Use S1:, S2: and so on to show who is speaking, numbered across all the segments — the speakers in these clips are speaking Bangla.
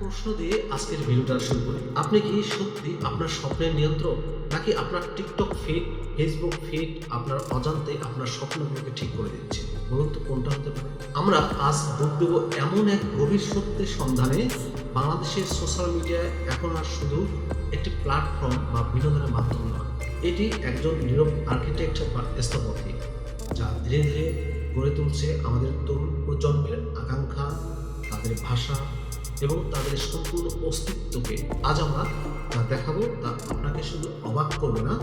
S1: প্রশ্ন দিয়ে আজকের ভিডিওটা শুরু করি। আপনি কি সত্যি আপনার স্বপ্নের নিয়ন্ত্রক? নাকি আপনার টিকটক ফিড ফেসবুক ফিড আপনার অজান্তে আপনার স্বপ্নগুলোকে ঠিক করে দিচ্ছে? বলুন তো কোনটা হতে পারে? আমরা আজ ডুব দেব এমন এক গভীর সত্যের সন্ধানে। বাংলাদেশের সোশ্যাল মিডিয়ায় এখন আর শুধু একটি প্ল্যাটফর্ম বা বিনোদনের মাধ্যম নয়। এটি একজন নীরব আর্কিটেক্ট বা স্থপতি, যা ধীরে ধীরে গড়ে তুলছে আমাদের তরুণ প্রজন্মের আকাঙ্ক্ষা, তাদের ভাষা এবং তাদের সম্পূর্ণ অস্তিত্বকে আজ আমরা দেখাবো তা আপনাকে শুধু অবাক করবে না,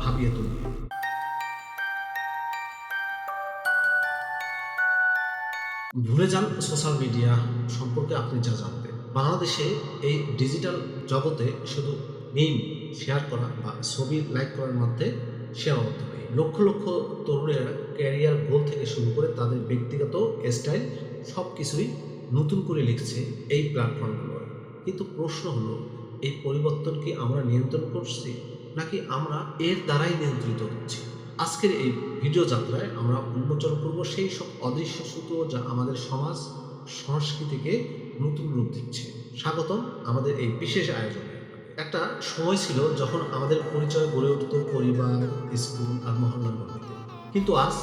S1: ভাবিয়ে তুলবে। ভুলে যান সোশ্যাল মিডিয়া সম্পর্কে আপনি যা জানতেন। বাংলাদেশে এই ডিজিটাল জগতে শুধু মিম শেয়ার করা বা ছবি লাইক করার মধ্যে সীমাবদ্ধ নেই। লক্ষ লক্ষ তরুণেরা ক্যারিয়ার গোল থেকে শুরু করে তাদের ব্যক্তিগত স্টাইল সব কিছুই নতুন করে লিখছে এই প্ল্যাটফর্মগুলো কিন্তু প্রশ্ন হলো, এই পরিবর্তন কি আমরা নিয়ন্ত্রণ করছি, নাকি আমরা এর দ্বারাই নিয়ন্ত্রিত হচ্ছি? আজকের এই ভিডিও যাত্রায় আমরা উন্মোচন করব সেই সব অদৃশ্য সূত্র যা আমাদের সমাজ, সংস্কৃতিকে নতুন রূপ দিচ্ছে। স্বাগতম আমাদের এই বিশেষ আয়োজনে। একটা সময় ছিল যখন আমাদের পরিচয় গড়ে উঠত পরিবার, স্কুল আর মহল্লার মধ্যে। কিন্তু আজ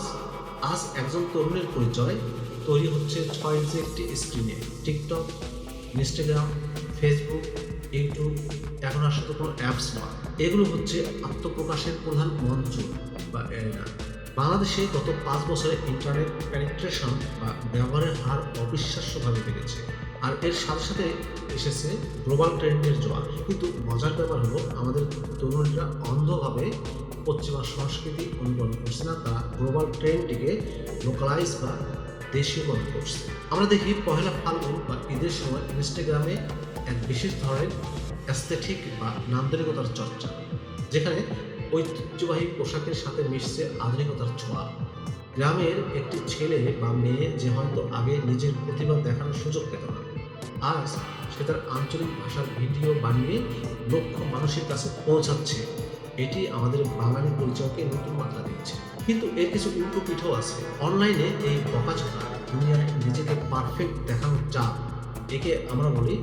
S1: আজ একজন তরুণের পরিচয় তৈরি হচ্ছে ছয় ইঞ্চি একটি স্ক্রিনে। টিকটক, ইনস্টাগ্রাম, ফেসবুক, ইউটিউব, এখন আর শুধু কোনো অ্যাপস নয়। এগুলো হচ্ছে আত্মপ্রকাশের প্রধান মঞ্চ বা এরিনা বাংলাদেশে গত পাঁচ বছরে ইন্টারনেট পেনিট্রেশন বা ব্যবহারের হার অবিশ্বাস্যভাবে বেড়েছে। আর এর সাথে সাথে এসেছে গ্লোবাল ট্রেন্ডের জোয়ার। কিন্তু মজার ব্যাপার হলো, আমাদের তরুণরা অন্ধভাবে পশ্চিমা সংস্কৃতি অনুকরণ করছে না। তারা গ্লোবাল ট্রেন্ডটিকে লোকালাইজ বা দেশীয়করণ করছে। আমরা দেখি পহেলা ফাল্গুন বা ঈদের সময় ইনস্টাগ্রামে এক বিশেষ ধরনের অ্যাস্থেটিক বা নান্দনিকতার চর্চা, যেখানে ঐতিহ্যবাহী পোশাকের সাথে মিশছে আধুনিকতার ছোঁয়া। গ্রামের একটি ছেলে বা মেয়ে যে হয়তো আগে নিজের প্রতিভা দেখানোর সুযোগ পেত না, আজ সে তার আঞ্চলিক ভাষার ভিডিও বানিয়ে লক্ষ মানুষের কাছে পৌঁছাচ্ছে। এটি আমাদের বাঙালি পরিচয়কে নতুন মাত্রা দিচ্ছে। কিন্তু এর কিছু উল্টো পিঠও আছে। অনলাইনে এই বকাঝকা দুনিয়ায় নিজেকে পারফেক্ট দেখানোর চাপ, একে আমরা বলি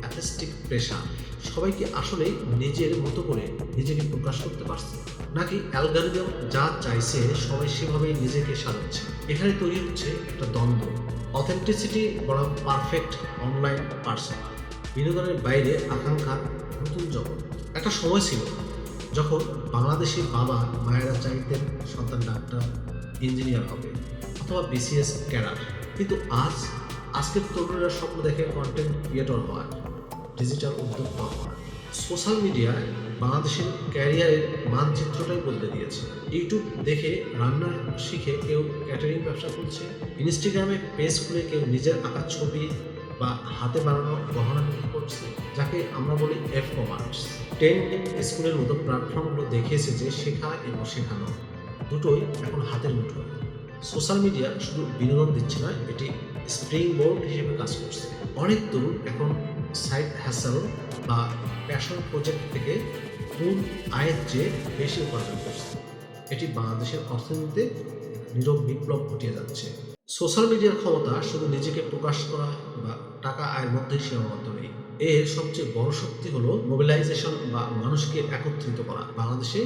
S1: অ্যাথেস্টিক প্রেশার সবাই কি আসলে নিজের মতো করে নিজেকে প্রকাশ করতে পারছে। নাকি অ্যালগারিদম যা চাইছে সবাই সেভাবেই নিজেকে সাজাচ্ছে। এখানে তৈরি হচ্ছে একটা দ্বন্দ্ব। অথেন্টিসিটি বড় পারফেক্ট অনলাইন পার্সন বিনোদনের বাইরে আকাঙ্ক্ষার নতুন জগৎ। একটা সময় ছিল যখন বাংলাদেশের বাবা মায়েরা চাইতেন সন্তান ডাক্তার, ইঞ্জিনিয়ার হবে অথবা বিসিএস ক্যাডার। কিন্তু আজ আজকের তরুণরা স্বপ্ন দেখে কন্টেন্ট ক্রিয়েটর হওয়ার ডিজিটাল উদ্যোক্তা হওয়ার। সোশ্যাল মিডিয়ায় বাংলাদেশের ক্যারিয়ারের মানচিত্রটাই বদলে দিয়েছে। ইউটিউব দেখে, রান্না শিখে কেউ ক্যাটারিং ব্যবসা করছে ইনস্টাগ্রামে পেজ খুলে কেউ নিজের আঁকা ছবি বা হাতে বানানো গহনা করছে। যাকে আমরা বলি এফ কমার্স টেন স্কুলের মতো প্ল্যাটফর্মগুলো দেখিয়েছে যে শেখা এবং শেখানো। দুটোই এখন হাতের মুঠোয় সোশ্যাল মিডিয়া শুধু বিনোদন দিচ্ছে না, এটি স্প্রিং বোর্ড হিসেবে কাজ করছে। অনেক তরুণ এখন সাইড হ্যাসাল বা প্যাশন প্রজেক্ট থেকে মূল আয়ের চেয়ে বেশি উপার্জন করছে। এটি বাংলাদেশের অর্থনীতিতে নীরব বিপ্লব ঘটিয়ে যাচ্ছে। সোশ্যাল মিডিয়ার ক্ষমতা শুধু নিজেকে প্রকাশ করা বা টাকা আয়ের মধ্যেই সীমাবদ্ধ নেই। এর সবচেয়ে বড় শক্তি হলো মোবিলাইজেশন বা মানুষকে একত্রিত করা। বাংলাদেশে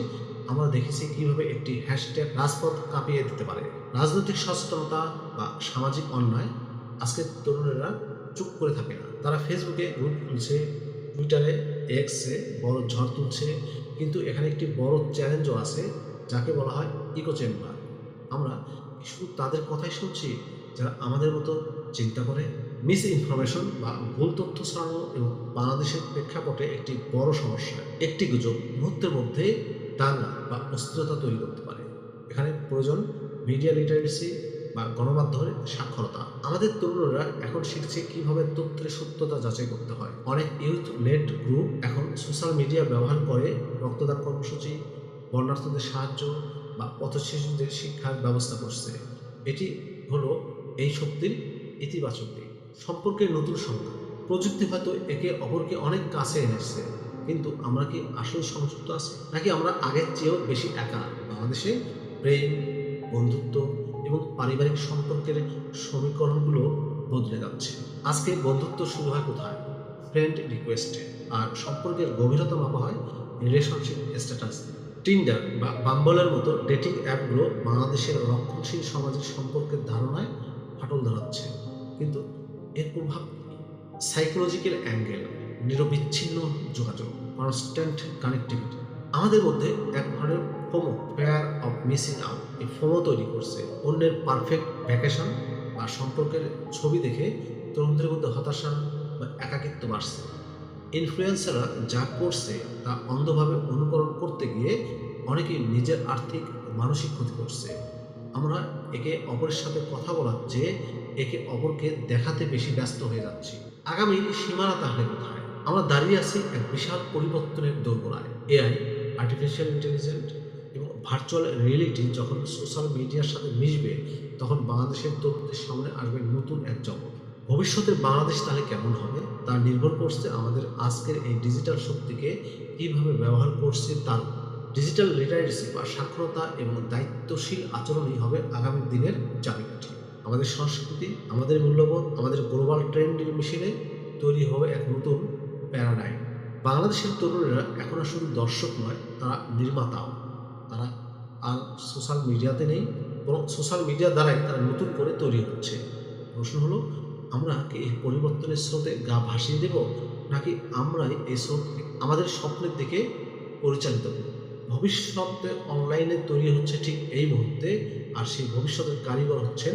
S1: আমরা দেখেছি কীভাবে একটি হ্যাশট্যাগ রাজপথ কাঁপিয়ে দিতে পারে। রাজনৈতিক সচেতনতা বা সামাজিক অন্যায় আজকের তরুণেরা চুপ করে থাকে না। তারা ফেসবুকে গ্রুপ খুলছে, টুইটারে এক্সে বড় ঝড় তুলছে, কিন্তু এখানে একটি বড় চ্যালেঞ্জও আছে, যাকে বলা হয় ইকো চেম্বার আমরা শুধু তাদের কথাই শুনছি? যারা আমাদের মতো চিন্তা করে মিস ইনফরমেশন বা ভুল তথ্য ছড়ানো এবং বাংলাদেশের প্রেক্ষাপটে একটি বড় সমস্যা, একটি গুজব মুহূর্তের মধ্যে দাঙ্গা বা অস্থিরতা তৈরি করতে পারে। এখানে প্রয়োজন মিডিয়া লিটারেসি বা গণমাধ্যমের সাক্ষরতা। আমাদের তরুণরা এখন শিখছে কীভাবে তথ্যের সত্যতা যাচাই করতে হয়। অনেক ইউথ লেড গ্রুপ এখন সোশ্যাল মিডিয়া ব্যবহার করে রক্তদান কর্মসূচি বর্ণার্থদের সাহায্য বা পথশিশুদের শিক্ষার ব্যবস্থা করছে। এটি হলো এই শক্তির ইতিবাচক দিক। সম্পর্কের নতুন সংখ্যা। প্রযুক্তি হয়তো একে অপরকে অনেক কাছে এনেছে কিন্তু আমরা কি আসলে সংযুক্ত আছি? নাকি আমরা আগের চেয়েও বেশি একা? বাংলাদেশে প্রেম, বন্ধুত্ব এবং পারিবারিক সম্পর্কের সমীকরণগুলো বদলে যাচ্ছে। আজকে বন্ধুত্ব শুরু হয় কোথায়? ফ্রেন্ড রিকোয়েস্টে আর সম্পর্কের গভীরতা মাপা হয় রিলেশনশিপ স্ট্যাটাস টিন্ডার বা বাম্বলের মতো ডেটিং অ্যাপগুলো বাংলাদেশের রক্ষণশীল সমাজের সম্পর্কের ধারণায় ফাটল ধরাচ্ছে। কিন্তু এর প্রভাব সাইকোলজিক্যাল অ্যাঙ্গেল নিরবিচ্ছিন্ন যোগাযোগ কনস্ট্যান্ট কানেক্টিভিটি আমাদের মধ্যে এক ধরনের FOMO fear of missing out এই ফোমো তৈরি করছে অন্যের পারফেক্ট ভ্যাকেশন বা সম্পর্কের ছবি দেখে তরুণদের মধ্যে হতাশা বা একাকিত্ব বাড়ছে। ইনফ্লুয়েন্সাররা যা করছে তা অন্ধভাবে অনুকরণ করতে গিয়ে অনেকেই নিজের আর্থিক মানসিক ক্ষতি করছে। আমরা একে অপরের সাথে কথা বলার চেয়ে একে অপরকে দেখাতে বেশি ব্যস্ত হয়ে যাচ্ছি। আগামী সীমানা তাহলে কোথায়? আমরা দাঁড়িয়ে আছি এক বিশাল পরিবর্তনের দোরগোড়ায় এআই আর্টিফিশিয়াল ইন্টেলিজেন্ট এবং ভার্চুয়াল রিয়েলিটি যখন সোশ্যাল মিডিয়ার সাথে মিশবে, তখন বাংলাদেশের তরুণদের সামনে আসবে নতুন এক জগৎ। ভবিষ্যতে বাংলাদেশ তাহলে কেমন হবে? তা নির্ভর করছে আমাদের আজকের এই ডিজিটাল শক্তিকে কীভাবে ব্যবহার করছে, তার। ডিজিটাল লিটারেসি বা সাক্ষরতা এবং দায়িত্বশীল আচরণই হবে আগামী দিনের চাবিকাঠি। আমাদের সংস্কৃতি, আমাদের মূল্যবোধ, আমাদের গ্লোবাল ট্রেন্ডের মিশনে তৈরি হবে এক নতুন প্যারাডাইম বাংলাদেশের তরুণেরা এখন শুধু দর্শক নয়, তারা নির্মাতাও। তারা আর সোশ্যাল মিডিয়াতে নেই, বরং সোশ্যাল মিডিয়া দ্বারাই তারা নতুন করে তৈরি হচ্ছে। প্রশ্ন হলো, আমরা কি এই পরিবর্তনের স্রোতে গা ভাসিয়ে দেব, নাকি আমরাই এই স্রোতকে আমাদের স্বপ্নের দিকে পরিচালিত করব? ভবিষ্যতে অনলাইনে তৈরি হচ্ছে ঠিক এই মুহূর্তে আর সেই ভবিষ্যতের কারিগর হচ্ছেন